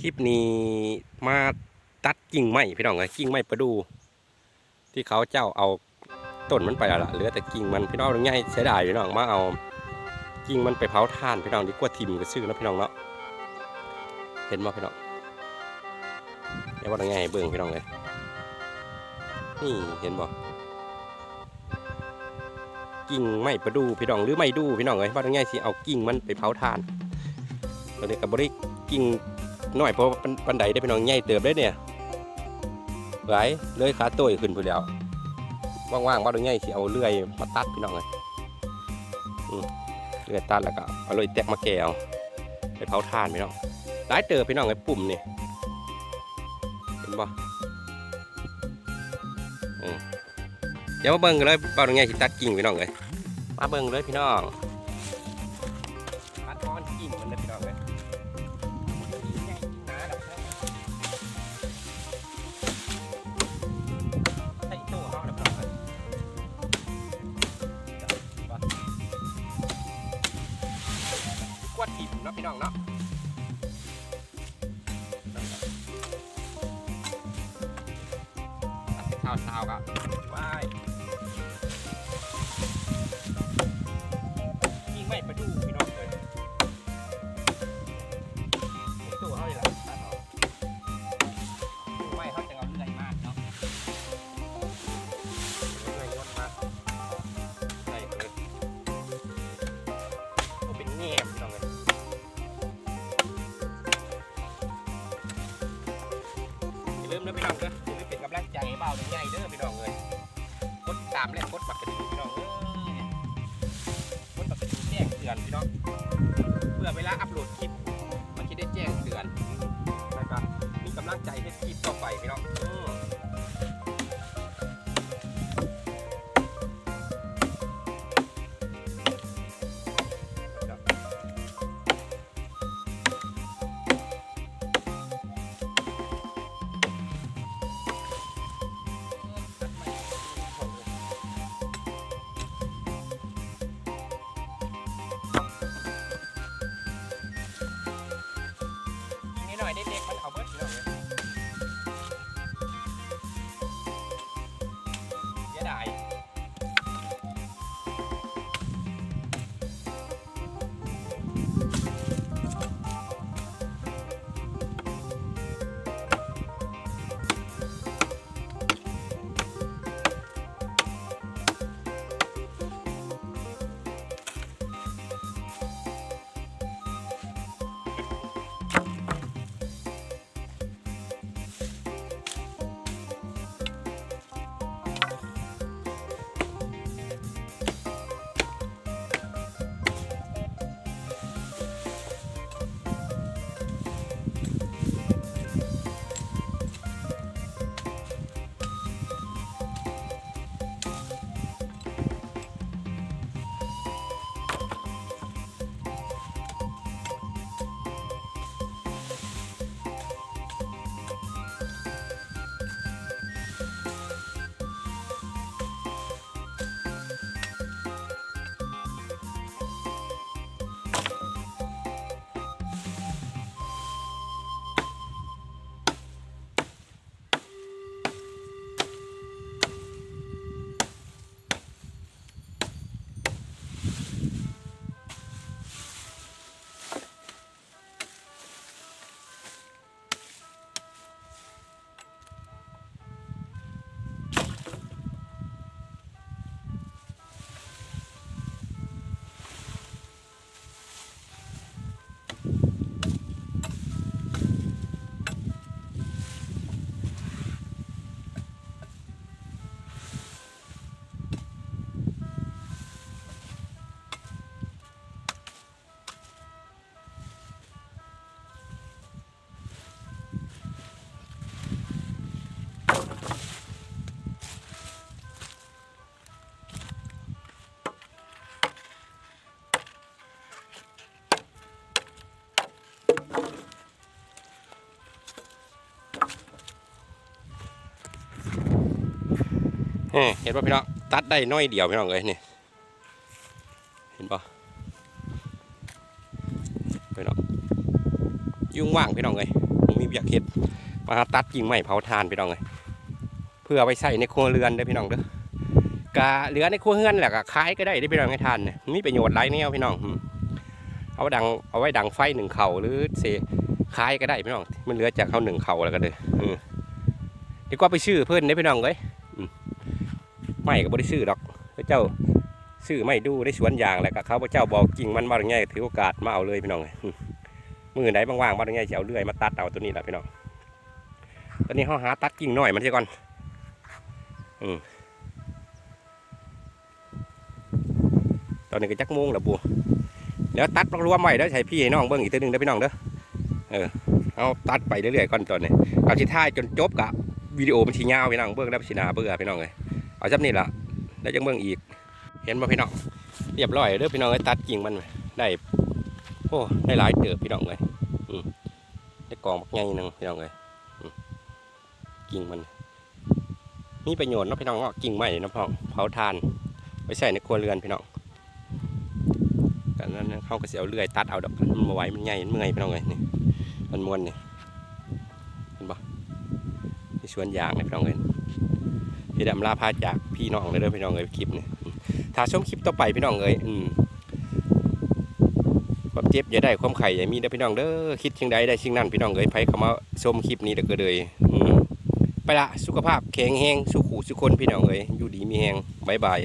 คลิปนี้มาตัดกิ่งไม้พี่น้องเลยกิ่งไม้ประดู ที่เขาเจ้าเอาต้นมันไปแล้วล่ะเหลือแต่กิ่งมันพี่น้องง่ายเสียดายพี่น้องมาเอากิ่งมันไปเผาถ่านพี่น้องดีกว่าทิมก็ซื้อแล้วพี่น้องเนาะเห็นบ่พี่น้องเดี๋ยวว่าง่ายเบิ่งพี่น้องเลยนี่เห็นบ่กิ่งไม้ประดูพี่น้องหรือไม้ดูพี่น้องเลยว่าง่ายสิเอากิ่งมันไปเผาถ่านตอนนี้กับบริกิ่ง น้อยเพราะปันไดได้พี่น้องใหญ่เติบได้เนี่ยไหลเลยขาตัวขึ้นพูนแล้วว่างๆว่าตรงง่ายสิเอาเลื่อยมาตัดพี่น้องเลยเลื่อยตัดแล้วก็เอาเลยแตกมาแกวไปเผาถ่านพี่น้องหลายเติบพี่น้องไอ้ปุ่มนี่เห็นบ่อืมเดี๋ยวมาเบิ่งกันเลยว่าตรงง่ายสิตัดกิ่งพี่น้องเลยมาเบิ่งเลยพี่น้อง นาะพี่น้องเนาะตัดเป็นข้าวเช้าครับว้าย ดปักกระดิ่งพี่น้องเอ้ยกดปักกระดูแจ้งเตือนพี่น้อง เพื่อเวลาอัปโหลดคลิป มันจะได้แจ้งเตือนนะครับมีกำลังใจให้คลิปต่อไปพี่น้อง หน่อยเด็กๆมัน เห็นป่ะพี่น้องตัดได้น้อยเดียวพี่น้องเลยนี่เห็นป่ะพี่น้องยุ่งว่างพี่น้องเลยมีอยากเฮ็ดมาตัดกิ่งไม้เผาทานพี่น้องเลยเพื่อไปใส่ในครัวเรือนเด้พี่น้องเด้อกะเหลือในครัวเรือนแหละก็ขายก็ได้ได้พี่น้องให้ทานเนี่ยมีประโยชน์หลายแนวพี่น้องเอาดังเอาไว้ดังไฟหนึ่งเข่าหรือเสขายก็ได้พี่น้องมันเหลือจากเขาหนึ่งเข่าแล้วก็เลยดีกว่าไปซื้อเพิ่อนได้พี่น้องเลยอืม ไม่ก็บ่ได้ซื้อดอกพระเจ้าซื้อไม่ดูได้สวนยางแหละก็เขาพระเจ้าบอกกิ่งมันมาตรงไงถือโอกาสมาเอาเลยพี่น้องเลยมือไหนว่างๆมาตรงไงจะเอาเลื่อยมาตัดเอาตัวนี้แหละพี่น้องตอนนี้เขาหาตัดกิ่งหน่อยมันเสียก่อนอืมตอนนี้ก็จักโมงแล้วบัวเดี๋ยวตัดรวมไว้แล้วใช้พี่ให้น้องเบิ้งอีกตัวหนึ่งเด้พี่น้องเด้อเออเอาตัดไปเรื่อยๆก่อนตอนนี้เอาที่ท้ายจนจบกะวิดีโอมันทียาวพี่น้องเบิ้งแล้วสิหนาเบื่อพี่น้องเลย เอาจับนี่ละแล้วจังเบิ้งอีก เห็นป่ะพี่น้องเรียบร้อยเด้อพี่น้องไอ้ตัดกิ่งมันได้โอ้ได้หลายเติบพี่น้องเลยได้กองบักใหญ่นึงพี่น้องเลยกิ่งมันมีประโยชน์เนาะพี่น้องเนาะกิ่งใหม่นาะพี่น้องเผาทานไปใส่ในครัวเรือนพี่น้องกันนั้นเขาก็เสียเอาเลื่อยตัดเอาดอกมันมาไหวมันใหญ่มันเมื่อยพี่น้องเลยนี่มันม้วนนี่เห็นปะที่สวนยางเลยพี่น้องเลย พี่ดำลาพาจากพี่น้องเลยเด้อพี่น้องเลยคลิปนี่ถ้าชมคลิปต่อไปพี่น้องเอ้ยอืมความเจ็บอย่าได้ความไข่อย่ามีเด้อพี่น้องเด้อคิดชิงใดได้ชิงนั้นพี่น้องเอ้ยไผเข้ามาชมคลิปนี้เด้อก็เลยอืมไปละสุขภาพแข็งแรงสุขูสุขคนพี่น้องเอ้ยอยู่ดีมีแหงบายบาย